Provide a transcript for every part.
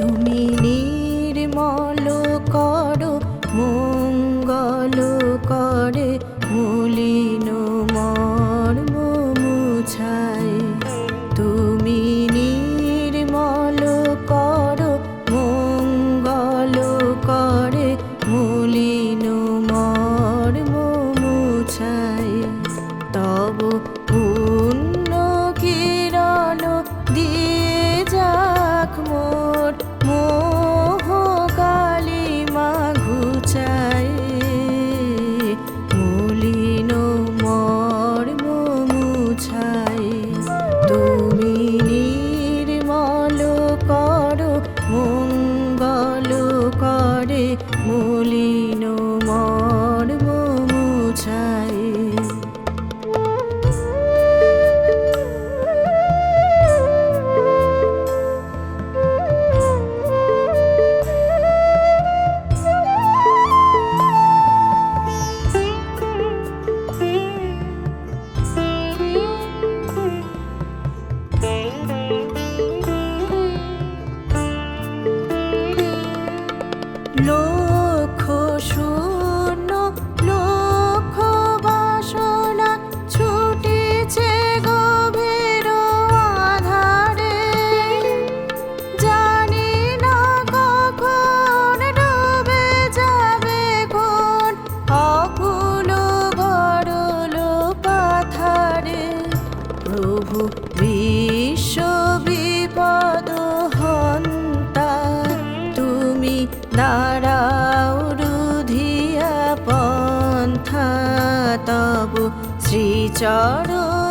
তুমি নির্মল কর মঙ্গল করে মুলি শ্রীচরণ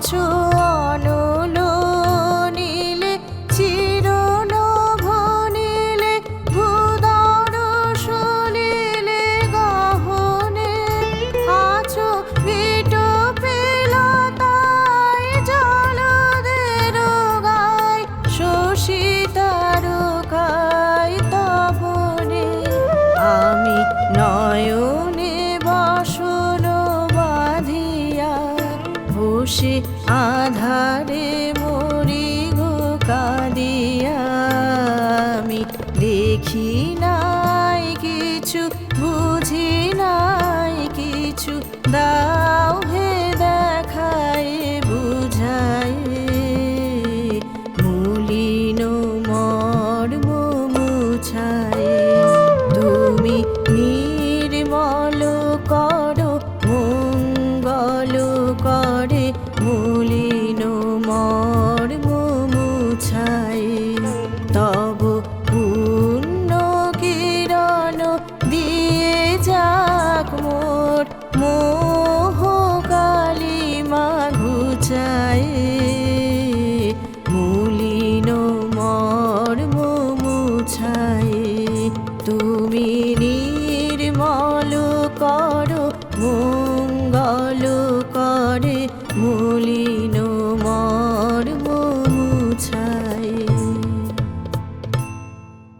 就。সে আধারে মরি গো কাঁদিয়া। আমি দেখি নাই কিছু, বুঝি নাই কিছু। দাও হে দেখায়, বুঝায়। মলিন মর মুছায়। চলো করে মলিন